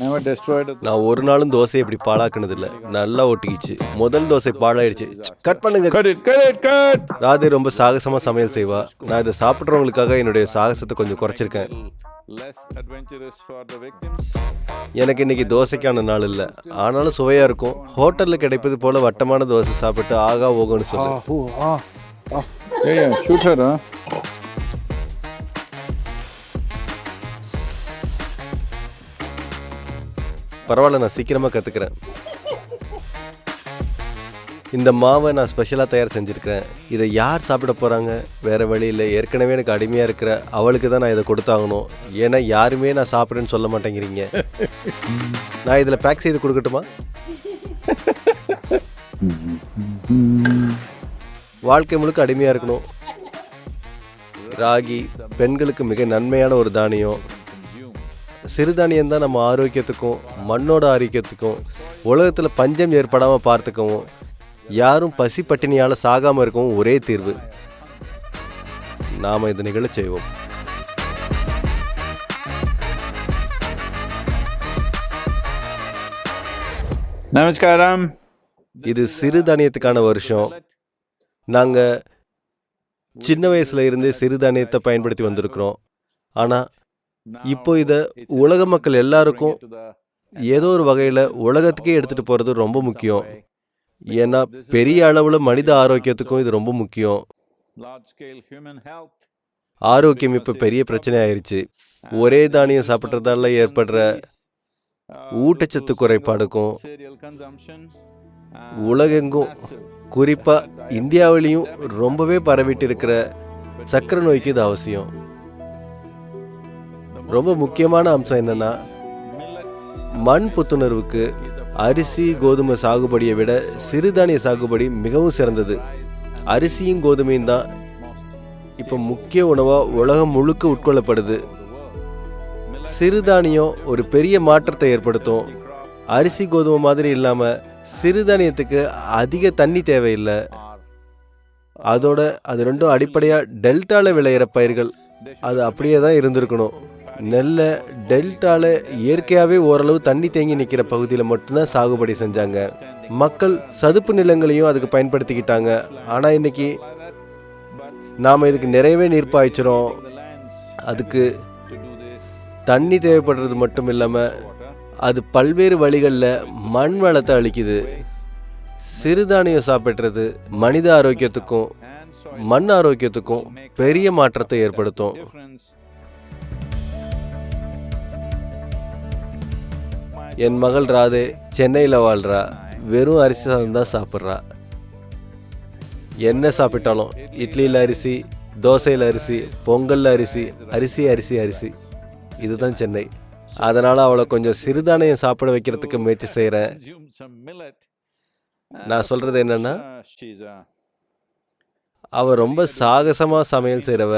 Never destroyed a நான் ஒரு நாளும் தோசை இப்படி பாழாக்குனது இல்ல நல்லா ஒட்டிக்கிச்சு. முதல் தோசை பாழாயிடுச்சு. கட் பண்ணுங்க! ராதே ரொம்ப சாகசமா சமையல் செய்வா. நான் இதை சாப்பிட்றவங்களுக்காக என்னுடைய சாகசத்தை கொஞ்சம் குறைச்சிருக்கேன். Less adventurous for the victims. எனக்கு இன்னைக்கு தோசைக்கான நாள் இல்ல. ஆனாலும் சுவையா இருக்கும். ஹோட்டல்ல கிடைப்பது போல வட்டமான தோசை சாப்பிட்டு ஆகா ஓகோன்னு சொல்லு. பரவாயில்ல நான் சீக்கிரமாக கற்றுக்கிறேன் இந்த மாவை நான் ஸ்பெஷலாக தயார் செஞ்சுருக்கிறேன். இதை யார் சாப்பிட போகிறாங்க வேறு வழி இல்லை. ஏற்கனவே எனக்கு அடிமையாக இருக்கிற அவளுக்கு தான் நான் இதை கொடுத்தாகணும். ஏன்னா யாருமே நான் சாப்பிட்றேன்னு சொல்ல மாட்டேங்கிறீங்க. நான் இதில் பேக் செய்து கொடுக்கட்டுமா? வாழ்க்கை முழுக்க அடிமையாக இருக்கணும். ராகி பெண்களுக்கு மிக நன்மையான ஒரு தானியம். சிறுதானியம் தான் நம்ம ஆரோக்கியத்துக்கும் மண்ணோட ஆரோக்கியத்துக்கும் உலகத்தில் பஞ்சம் ஏற்படாமல் பார்த்துக்கவும் யாரும் பசி பட்டினியால் சாகாமல் இருக்கவும் ஒரே தீர்வு. நாம் இதை நிகழச் செய்வோம். Namaskaram. இது சிறுதானியத்துக்கான வருஷம். நாங்கள் சின்ன வயசுல இருந்தே சிறுதானியத்தை பயன்படுத்தி வந்திருக்கிறோம். ஆனால் இப்போ இதை உலக மக்கள் எல்லாருக்கும் ஏதோ ஒரு வகையில் உலகத்துக்கே எடுத்துகிட்டு போகிறது ரொம்ப முக்கியம். ஏன்னா பெரிய அளவில் மனித ஆரோக்கியத்துக்கும் இது ரொம்ப முக்கியம். ஆரோக்கியம் இப்போ பெரிய பிரச்சனை ஆயிருச்சு. ஒரே தானியம் சாப்பிட்றதால ஏற்படுற ஊட்டச்சத்து குறைபாடுக்கும். உலகெங்கும் குறிப்பாக இந்தியாவிலையும் ரொம்பவே பரவிட்டு இருக்கிற சக்கரை நோய்க்கு இது அவசியம். ரொம்ப முக்கியமான அம்சம் என்னென்னா மண் புத்துணர்வுக்கு அரிசி கோதுமை சாகுபடியை விட சிறுதானிய சாகுபடி மிகவும் சிறந்தது. அரிசியும் கோதுமையும் தான் இப்போ முக்கிய உணவாக உலகம் முழுக்க உட்கொள்ளப்படுது. சிறுதானியம் ஒரு பெரிய மாற்றத்தை ஏற்படுத்தும். அரிசி கோதுமை மாதிரி இல்லாமல் சிறுதானியத்துக்கு அதிக தண்ணி தேவையில்லை. அதோட அது ரெண்டும் அடிப்படையாக டெல்டாவில் விளையிற பயிர்கள். அது அப்படியே தான் இருந்திருக்கணும். நெல்லை டெல்டால இயற்கையாகவே ஓரளவு தண்ணி தேங்கி நிற்கிற பகுதியில் மட்டும்தான் சாகுபடி செஞ்சாங்க. மக்கள் சதுப்பு நிலங்களையும் அதுக்கு பயன்படுத்திக்கிட்டாங்க. ஆனால் இன்னைக்கு நாம் இதுக்கு நிறையவே நீர் பாய்ச்சிரும் அதுக்கு தண்ணி தேவைப்படுறது மட்டும் இல்லாமல் அது பல்வேறு வழிகளில் மண் வளத்தை அளிக்குது சிறுதானியம் சாப்பிட்றது மனித ஆரோக்கியத்துக்கும் மண் ஆரோக்கியத்துக்கும் பெரிய மாற்றத்தை ஏற்படுத்தும். என் மகள் ராதே சென்னையில் வாழ்கிறா வெறும் அரிசி சாதம் தான் சாப்பிட்றா. என்ன சாப்பிட்டாலும் இட்லியில் அரிசி தோசையில் அரிசி பொங்கலில் அரிசி அரிசி அரிசி அரிசி. இதுதான் சென்னை. அதனால் அவளை கொஞ்சம் சிறுதானியம் சாப்பிட வைக்கிறதுக்கு முயற்சி செய்கிறேன் நான் சொல்கிறது என்னன்னா அவள் ரொம்ப சாகசமாக சமையல் செய்கிறவ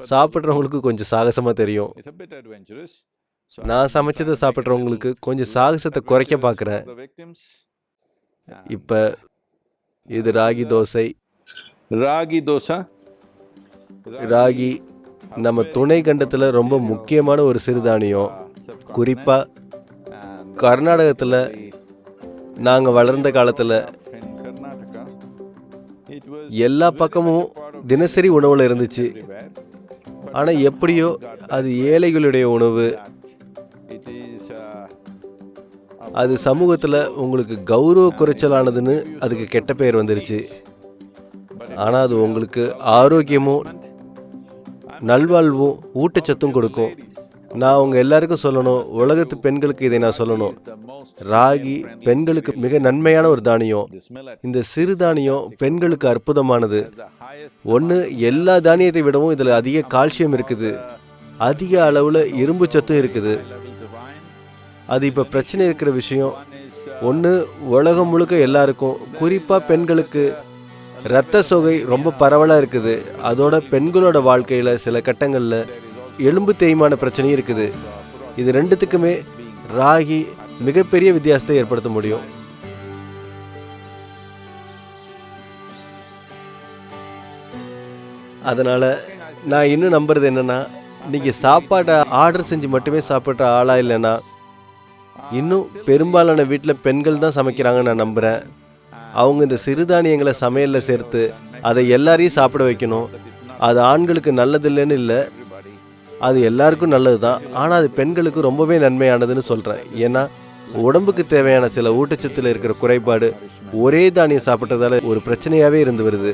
சாப்பிட்றவங்களுக்கு கொஞ்சம் சாகசமாக தெரியும். நான் சமைச்சதை சாப்பிட்றவங்களுக்கு கொஞ்சம் சாகசத்தை குறைக்க பார்க்குறேன். இப்போ இது ராகி தோசை. ராகி தோசை. ராகி நம்ம துணை கண்டத்தில் ரொம்ப முக்கியமான ஒரு சிறுதானியம். குறிப்பாக கர்நாடகத்தில் நாங்கள் வளர்ந்த காலத்தில் எல்லா பக்கமும் தினசரி உணவில் இருந்துச்சு. ஆனால் எப்படியோ அது ஏழைகளுடைய உணவு. அது சமூகத்தில் உங்களுக்கு கௌரவ குறைச்சலானதுன்னு அதுக்கு கெட்ட பெயர் வந்துருச்சு. ஆனால் அது உங்களுக்கு ஆரோக்கியமும் நல்வாழ்வும் ஊட்டச்சத்தும் கொடுக்கும். நான் உங்கள் எல்லாருக்கும் சொல்லணும் உலகத்து பெண்களுக்கு இதை நான் சொல்லணும். ராகி பெண்களுக்கு மிக நன்மையான ஒரு தானியம். இந்த சிறு தானியம் பெண்களுக்கு அற்புதமானது. ஒன்று எல்லா தானியத்தை விடவும் இதில் அதிக கால்சியம் இருக்குது. அதிக அளவில் இரும்பு சத்தும் இருக்குது. அது இப்போ பிரச்சனை இருக்கிற விஷயம். ஒன்று உலகம் முழுக்க எல்லாருக்கும் குறிப்பாக பெண்களுக்கு இரத்த சோகை ரொம்ப பரவலாக இருக்குது. அதோட பெண்களோட வாழ்க்கையில் சில கட்டங்களில் எலும்பு தேய்மான பிரச்சனையும் இருக்குது. இது ரெண்டுத்துக்குமே ராகி மிகப்பெரிய வித்தியாசத்தை ஏற்படுத்த முடியும். அதனால் நான் இன்னும் நம்புறது என்னென்னா நீங்கள் சாப்பாட்டை ஆர்டர் செஞ்சு மட்டுமே சாப்பிட்ற ஆளாக இல்லைன்னா இன்னும் பெரும்பாலான வீட்டில் பெண்கள் தான் சமைக்கிறாங்கன்னு நான் நம்புகிறேன் அவங்க இந்த சிறுதானியங்களை சமையலில் சேர்த்து அதை எல்லாரையும் சாப்பிட வைக்கணும். அது ஆண்களுக்கு நல்லதில்லைன்னு இல்லை. அது எல்லாருக்கும் நல்லது தான் ஆனால் அது பெண்களுக்கு ரொம்பவே நன்மையானதுன்னு சொல்கிறேன் ஏன்னா உடம்புக்கு தேவையான சில ஊட்டச்சத்தில் இருக்கிற குறைபாடு ஒரே தானியம் சாப்பிட்டதால ஒரு பிரச்சனையாகவே இருந்து வருது.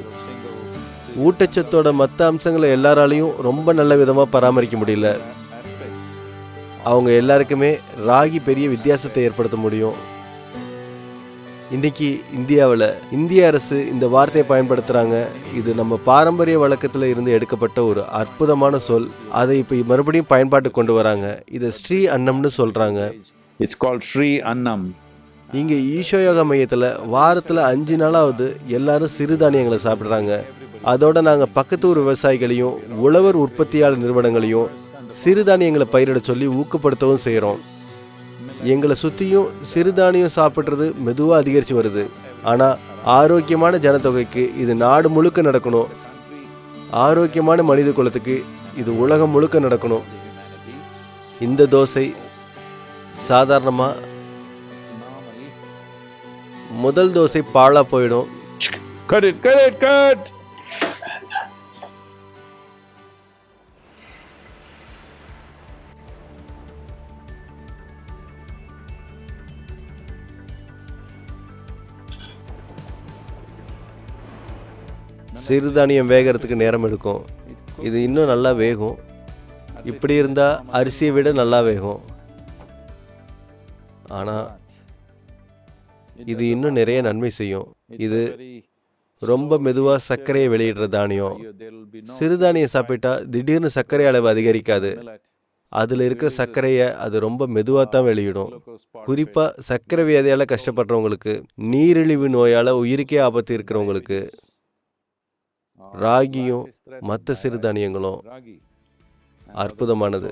ஊட்டச்சத்தோட மற்ற அம்சங்களை எல்லாராலையும் ரொம்ப நல்ல விதமாக பராமரிக்க முடியல. அவங்க எல்லாருக்குமே ராகி பெரிய வித்தியாசத்தை ஏற்படுத்த முடியும். இன்னைக்கு இந்தியாவில் இந்திய அரசு இந்த வார்த்தையை பயன்படுத்துகிறாங்க இது நம்ம பாரம்பரிய வழக்கத்தில் இருந்து எடுக்கப்பட்ட ஒரு அற்புதமான சொல். அதை இப்போ மறுபடியும் பயன்பாட்டுக்கு கொண்டு வராங்க. இதை ஸ்ரீ அன்னம்னு சொல்கிறாங்க It's called Sri Annam. இங்கே ஈஷோ யோகா மையத்தில் வாரத்தில் அஞ்சு நாளாவது எல்லாரும் சிறுதானியங்களை சாப்பிட்றாங்க. அதோட நாங்கள் பக்கத்து ஊர் விவசாயிகளையும் உழவர் உற்பத்தியாளர் நிறுவனங்களையும் சிறுதானியங்களை பயிரிட சொல்லி ஊக்கப்படுத்தவும் செய்கிறோம் எங்களை சுற்றியும் சிறுதானியம் சாப்பிட்றது மெதுவாக அதிகரித்து வருது. ஆனால் ஆரோக்கியமான ஜனத்தொகைக்கு இது நாடு முழுக்க நடக்கணும். ஆரோக்கியமான மனித குலத்துக்கு இது உலகம் முழுக்க நடக்கணும். இந்த தோசை சாதாரணமாக முதல் தோசை பாழாக போயிடும். Cut it, cut it, cut! சிறுதானியம் வேகறதுக்கு நேரம் எடுக்கும். இது இன்னும் நல்லா வேகும். இப்படி இருந்தால் அரிசியை விட நல்லா வேகும். ஆனால் இது இன்னும் நிறைய நன்மை செய்யும். இது ரொம்ப மெதுவாக சர்க்கரையை வெளியிடுற தானியம். சிறுதானியம் சாப்பிட்டா திடீர்னு சர்க்கரை அளவு அதிகரிக்காது. அதில் இருக்கிற சர்க்கரையை அது ரொம்ப மெதுவாக தான் வெளியிடும். குறிப்பாக சர்க்கரை வியாதியால் கஷ்டப்படுறவங்களுக்கு நீரிழிவு நோயால் உயிருக்கே ஆபத்து இருக்கிறவங்களுக்கு ராகியும் மற்ற சிறுதானியங்களும் அற்புதமானது.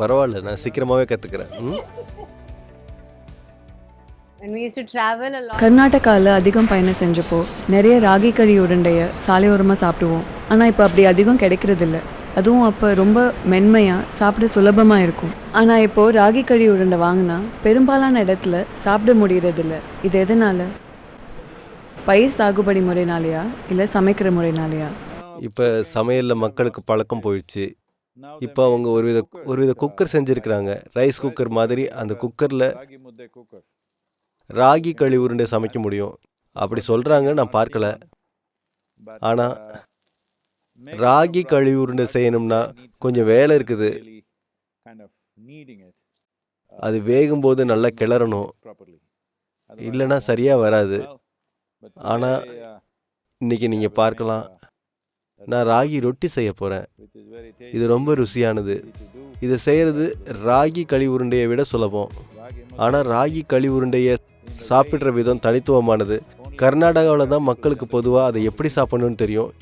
பரவாயில்ல நான் சீக்கிரமாகவே கற்றுக்கிறேன் a lot, கர்நாடகாவில் அதிகம் பயணம் செஞ்சப்போ நிறைய ராகி களி உருண்டையை சாலையோரமாக சாப்பிடுவோம். ஆனால் இப்போ அப்படி அதிகம் கிடைக்கிறதில்ல. அதுவும் அப்போ ரொம்ப மென்மையாக சாப்பிட சுலபமாக இருக்கும். ஆனால் இப்போது ராகி களி உருண்டை வாங்கினா பெரும்பாலான இடத்துல சாப்பிட முடியறதில்ல. இது எதனால்? பயிர் சாகுபடி முறைனாலையா? இல்லை சமைக்கிற முறைனாலையா? இப்போ சமையலில் மக்களுக்கு பழக்கம் போயிடுச்சு. இப்போ அவங்க ஒரு வித ஒரு வித குக்கர் செஞ்சுருக்கிறாங்க. ரைஸ் குக்கர் மாதிரி அந்த குக்கரில் ராகி களி உருண்டை சமைக்க முடியும். அப்படி சொல்கிறாங்க நான் பார்க்கல. ஆனால் ராகி களி உருண்டை செய்யணும்னா கொஞ்சம் வேலை இருக்குது. அது வேகும்போது நல்லா கிளறணும். இல்லைன்னா சரியாக வராது. ஆனா, இன்னைக்கு நீங்கள் பார்க்கலாம். நான் ராகி ரொட்டி செய்ய போகிறேன் இது ரொம்ப ருசியானது. இதை செய்கிறது ராகி களி உருண்டையை விட சுலபம். ஆனால் ராகி களி உருண்டையை சாப்பிட்ற விதம் தனித்துவமானது. கர்நாடகாவில் தான் மக்களுக்கு பொதுவாக அதை எப்படி சாப்பிடணும்னு தெரியும்.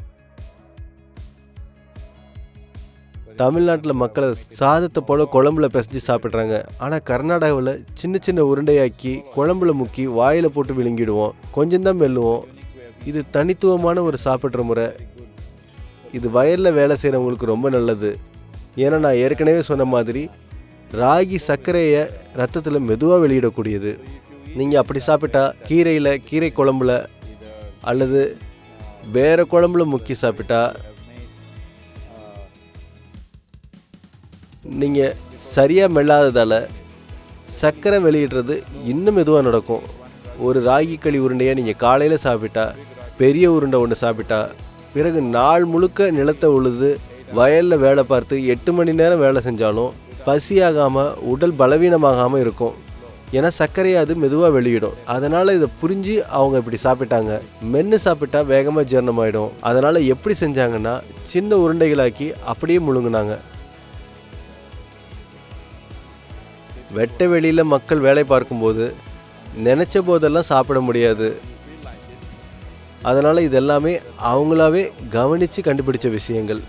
தமிழ்நாட்டில் மக்களை சாதத்தை போல குழம்புல பிசைஞ்சு சாப்பிட்றாங்க. ஆனால் கர்நாடகாவில் சின்ன சின்ன உருண்டையாக்கி குழம்புல முக்கி வாயில் போட்டு விழுங்கிடுவோம். கொஞ்சம்தான் மெல்லுவோம். இது தனித்துவமான ஒரு சாப்பிட்ற முறை. இது வயலில் வேலை செய்கிறவங்களுக்கு ரொம்ப நல்லது. ஏன்னா நான் ஏற்கனவே சொன்ன மாதிரி ராகி சர்க்கரையை ரத்தத்தில் மெதுவாக வெளியிடக்கூடியது. நீங்கள் அப்படி சாப்பிட்டா கீரையில் கீரை குழம்புல அல்லது வேறு குழம்புல முக்கி சாப்பிட்டா நீங்கள் சரியாக மெல்லாததால் சர்க்கரை வெளியிடுறது இன்னும் மெதுவாக நடக்கும். ஒரு ராகி களி உருண்டையை நீங்கள் காலையில் சாப்பிட்டா பெரிய உருண்டை ஒன்று சாப்பிட்டா பிறகு நாள் முழுக்க நிலத்தை உழுது வயலில் வேலை பார்த்து எட்டு மணி நேரம் வேலை செஞ்சாலும் பசியாகாமல் உடல் பலவீனமாகாமல் இருக்கும். ஏன்னா சர்க்கரையை அது மெதுவாக வெளியிடும். அதனால் இதை புரிஞ்சு அவங்க இப்படி சாப்பிட்டாங்க. மென்று சாப்பிட்டா வேகமாக ஜீரணமாயிடும். அதனால் எப்படி செஞ்சாங்கன்னா சின்ன உருண்டைகளாக்கி அப்படியே முழுங்கினாங்க. வெட்ட வெளியில் மக்கள் வேலை பார்க்கும்போது நினச்ச போதெல்லாம் சாப்பிட முடியாது. அதனால் இதெல்லாமே அவங்களாவே கவனித்து கண்டுபிடிச்ச விஷயங்கள்.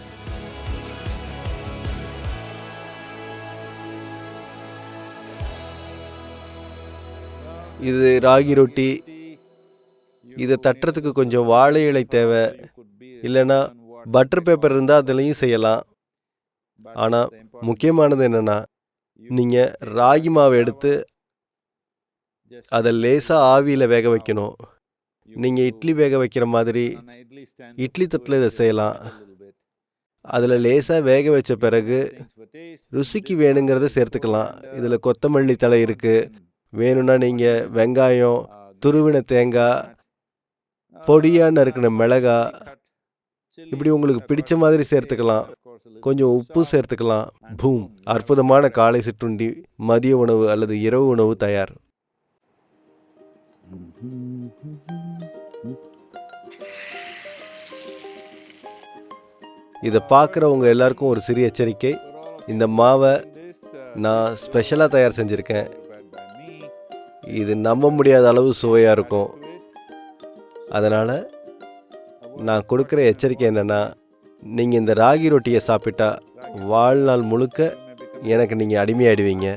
இது ராகி ரொட்டி. இதை தட்டுறதுக்கு கொஞ்சம் வாழை இலை தேவை. இல்லைன்னா பட்டர் பேப்பர் இருந்தால் அதுலேயும் செய்யலாம். ஆனால் முக்கியமானது என்னென்னா நீங்கள் ராகி மாவை எடுத்து அதை லேசாக ஆவியில் வேக வைக்கணும். நீங்கள் இட்லி வேக வைக்கிற மாதிரி இட்லி தட்டில் இதை செய்யலாம். அதில் லேசாக வேக வச்ச பிறகு ருசிக்கு வேணுங்கிறத சேர்த்துக்கலாம். இதில் கொத்தமல்லி தழை இருக்குது வேணும்னா நீங்கள் வெங்காயம் துருவின தேங்காய் பொடியாக நறுக்கின மிளகா இப்படி உங்களுக்கு பிடிச்ச மாதிரி சேர்த்துக்கலாம். கொஞ்சம் உப்பு சேர்த்துக்கலாம். பூம் அற்புதமான காலை சிற்றுண்டி மதிய உணவு அல்லது இரவு உணவு தயார். இதை பார்க்குறவங்க எல்லாருக்கும் ஒரு சிறிய எச்சரிக்கை. இந்த மாவை நான் ஸ்பெஷலாக தயார் செஞ்சுருக்கேன். இது நம்ப முடியாத அளவு சுவையாக இருக்கும். அதனால் நான் கொடுக்குற எச்சரிக்கை என்னென்னா நீங்கள் இந்த ராகி ரொட்டியை சாப்பிட்டா வாழ்நாள் முழுக்க எனக்கு நீங்கள் அடிமையாயிடுவீங்க.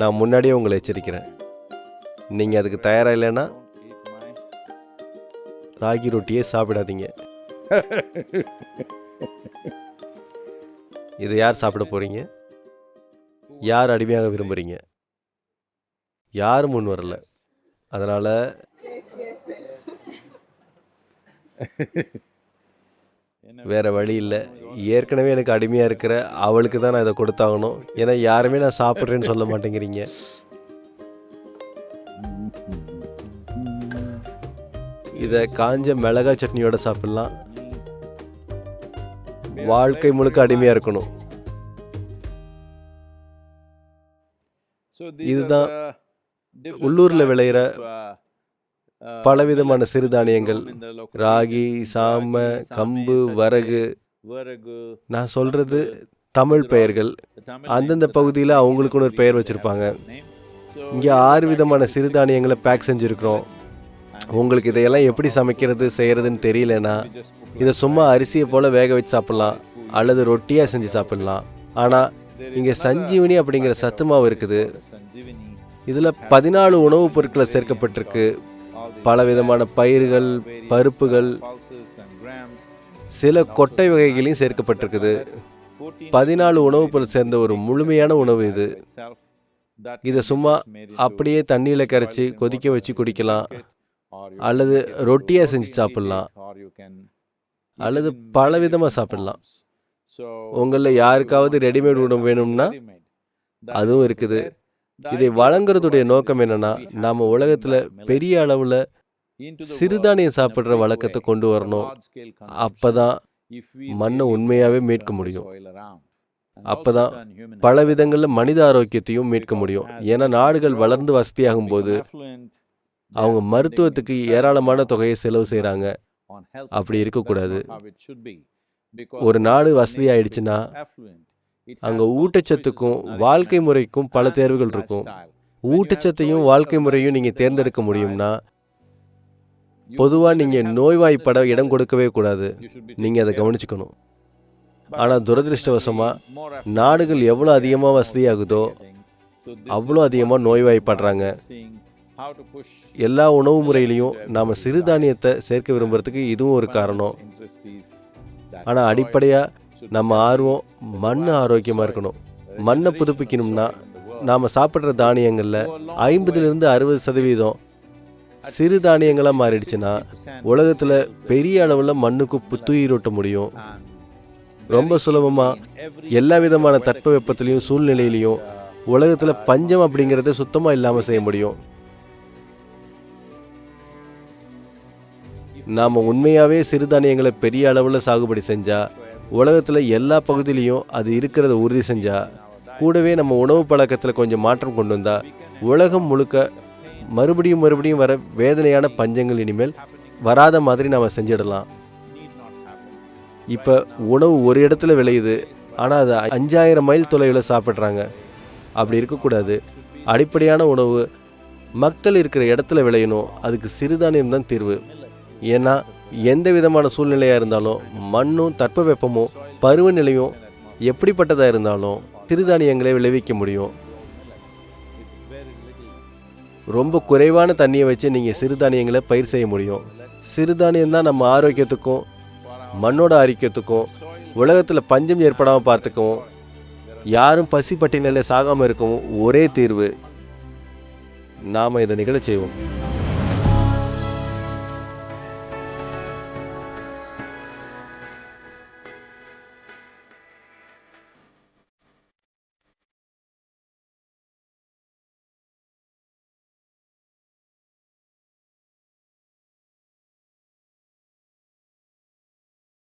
நான் முன்னாடியே உங்களை எச்சரிக்கிறேன். நீங்கள் அதுக்கு தயாராக இல்லைன்னா ராகி ரொட்டியே சாப்பிடாதீங்க. இதை யார் சாப்பிட போகிறீங்க யார் அடிமையாக விரும்புகிறீங்க யாரும் முன் வரல. அதனால் வேற வழி இல்லை. ஏற்கனவே எனக்கு அடிமையாக இருக்கிற அவளுக்கு தான் நான் இதை கொடுத்தாகணும். ஏன்னா யாருமே நான் சாப்பிட்றேன்னு சொல்ல மாட்டேங்கிறீங்க. இதை காஞ்ச மிளகாய் சட்னியோட சாப்பிட்லாம். வாழ்க்கை முழுக்க அடிமையாக இருக்கணும். இதுதான் உள்ளூரில் விளையிற பலவிதமான சிறுதானியங்கள். ராகி சாம கம்பு வரகு. நான் சொல்றது தமிழ் பெயர்கள். அந்தந்த பகுதியில் அவங்களுக்குன்னு ஒரு பெயர் வச்சுருப்பாங்க. இங்கே ஆறு விதமான சிறுதானியங்களை பேக் செஞ்சுருக்கிறோம். உங்களுக்கு இதையெல்லாம் எப்படி சமைக்கிறது செய்கிறதுன்னு தெரியலனா இதை சும்மா அரிசியை போல் வேக வச்சு சாப்பிட்லாம் அல்லது ரொட்டியாக செஞ்சு சாப்பிட்லாம். ஆனால் இங்கே சஞ்சீவனி அப்படிங்கிற சத்து மாவு இருக்குது. இதில் பதினாலு உணவுப் பொருட்களை சேர்க்கப்பட்டிருக்கு. பல விதமான பயிர்கள் பருப்புகள் சில கொட்டை வகைகளையும் சேர்க்கப்பட்டிருக்குது. பதினாலு உணவுப் பொருள் சேர்ந்த ஒரு முழுமையான உணவு இது. இதை சும்மா அப்படியே தண்ணியில் கரைச்சி கொதிக்க வச்சு குடிக்கலாம் அல்லது ரொட்டியாக செஞ்சு சாப்பிட்லாம். அல்லது பல விதமாக சாப்பிடலாம். உங்களில் யாருக்காவது ரெடிமேட் உணவு வேணும்னா அதுவும் இருக்குது. இதை வழங்குறதுடைய நோக்கம் என்னன்னா நாம உலகத்துல பெரிய அளவுல சிறுதானியம் சாப்பிடுற வழக்கத்தை கொண்டு வரணும். அப்பதான் மண்ணை உண்மையாவே மீட்க முடியும். அப்பதான் பல விதங்கள்ல மனித ஆரோக்கியத்தையும் மீட்க முடியும். ஏன்னா நாடுகள் வளர்ந்து வசதியாகும் போது அவங்க மருத்துவத்துக்கு ஏராளமான தொகையை செலவு செய்றாங்க. அப்படி இருக்கக்கூடாது. ஒரு நாடு வசதி ஆயிடுச்சுன்னா அங்க ஊட்டச்சத்துக்கும் வாழ்க்கை முறைக்கும் பல தேர்வுகள் இருக்கும். ஊட்டச்சத்தையும் வாழ்க்கை முறையும் நீங்க தேர்ந்தெடுக்க முடியும்னா பொதுவா நீங்க நோய்வாய்ப்பட இடம் கொடுக்கவே கூடாது. நீங்க அதை கவனிச்சுக்கணும். ஆனா துரதிருஷ்டவசமா நாடுகள் எவ்வளோ அதிகமா வசதியாகுதோ அவ்வளோ அதிகமா நோய்வாய்ப்படுறாங்க. எல்லா உணவு முறையிலையும் நாம சிறுதானியத்தை சேர்க்க விரும்புறதுக்கு இதுவும் ஒரு காரணம். ஆனா அடிப்படையா நம்ம ஆர்வம் மண் ஆரோக்கியமா இருக்கணும். மண்ணை புதுப்பிக்கணும்னா நாம சாப்பிட்ற தானியங்கள்ல ஐம்பதுலேருந்து அறுபது சதவீதம் சிறு தானியங்களாக மாறிடுச்சுன்னா உலகத்தில் பெரிய அளவில் மண்ணுக்கு புத்துயிரூட்ட முடியும். ரொம்ப சுலபமாக எல்லா விதமான தட்பவெப்பத்திலையும் சூழ்நிலையிலையும் உலகத்தில் பஞ்சம் அப்படிங்கிறத சுத்தமாக இல்லாமல் செய்ய முடியும். நாம் உண்மையாகவே சிறுதானியங்களை பெரிய அளவில் சாகுபடி செஞ்சால் உலகத்தில் எல்லா பகுதியிலையும் அது இருக்கிறத உறுதி செஞ்சா கூடவே நம்ம உணவு பழக்கத்தில் கொஞ்சம் மாற்றம் கொண்டு வந்தால் உலகம் முழுக்க மறுபடியும் மறுபடியும் வர வேதனையான பஞ்சங்கள் இனிமேல் வராத மாதிரி நாம் செஞ்சிடலாம். இப்போ உணவு ஒரு இடத்துல விளையுது ஆனால் அது அஞ்சாயிரம் மைல் தொலைவில் சாப்பிட்றாங்க. அப்படி இருக்கக்கூடாது. அடிப்படையான உணவு மக்கள் இருக்கிற இடத்துல விளையணும். அதுக்கு சிறுதானியம் தான் தீர்வு. ஏன்னா எந்த விதமான சூழ்நிலையாக இருந்தாலும் மண்ணும் தட்பவெப்பமும் பருவநிலையும் எப்படிப்பட்டதாக இருந்தாலும் சிறுதானியங்களை விளைவிக்க முடியும். ரொம்ப குறைவான தண்ணியை வச்சு நீங்கள் சிறுதானியங்களை பயிர் செய்ய முடியும். சிறுதானியம் தான் நம்ம ஆரோக்கியத்துக்கும் மண்ணோட ஆரோக்கியத்துக்கும் உலகத்தில் பஞ்சம் ஏற்படாமல் பார்த்துக்கவும் யாரும் பசி பட்டினியில் சாகாமல் இருக்கவும் ஒரே தீர்வு. நாம் இதை நிகழச் செய்வோம்.